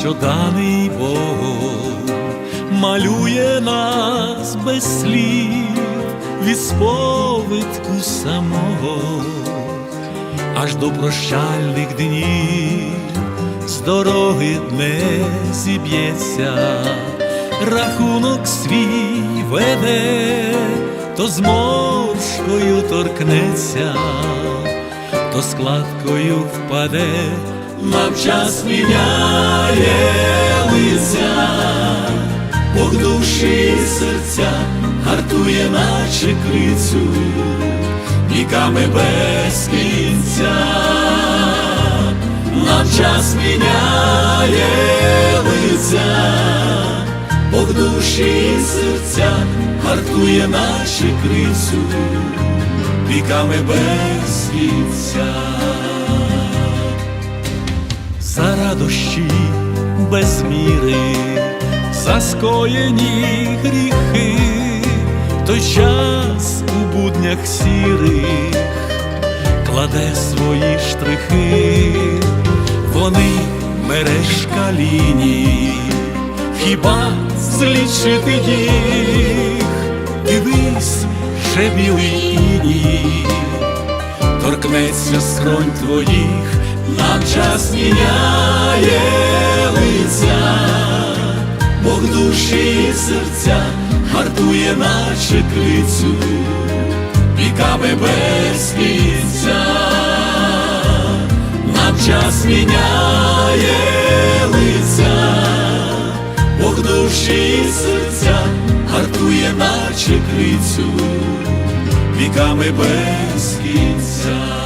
що даний Богом, малює нас без слів від сповитку самого, аж до прощальних днів з дороги не зіб'ється, рахунок свій веде, то зморшкою торкнеться, то складкою впаде, нам час міняє лиця, Бог душі і серця гартує, наче крицю, віками без кінця нам час міняє лиця, Бог душі і серця гартує наші крицю, віками без кінця. За радощі без міри, за скоєні гріхи, той час у буднях сірих кладе свої штрихи, вони мережка ліній, хіба злічити їх, дивись, ще білий іній, торкнеться скронь твоїх, нам час міняє лиця, Бог душі і серця гартує наче крицю віками без кінця, нам час міняє лиця, Бог душі і серця гартує, наче крицю, віками без кінця.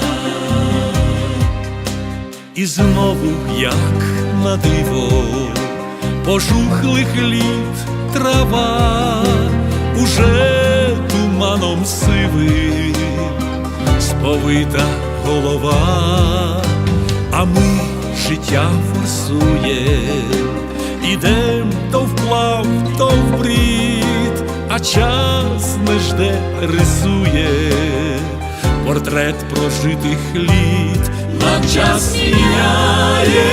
І знову, як на диво, пожухлих літ трава уже туманом сивим сповита голова, а ми життя форсує, ідем то вплав, то в брід, а час не жде, рисує. Портрет прожитих літ, нам час міняє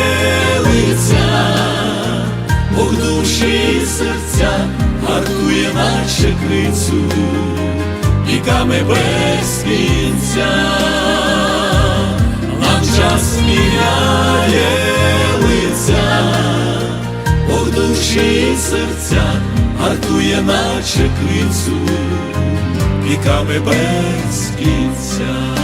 лиця. Бог душі і серця гартує наче крицю, віками без кінця, нам час міняє лиця, Бог душі і серця гартує наче крицю, віками без кінця.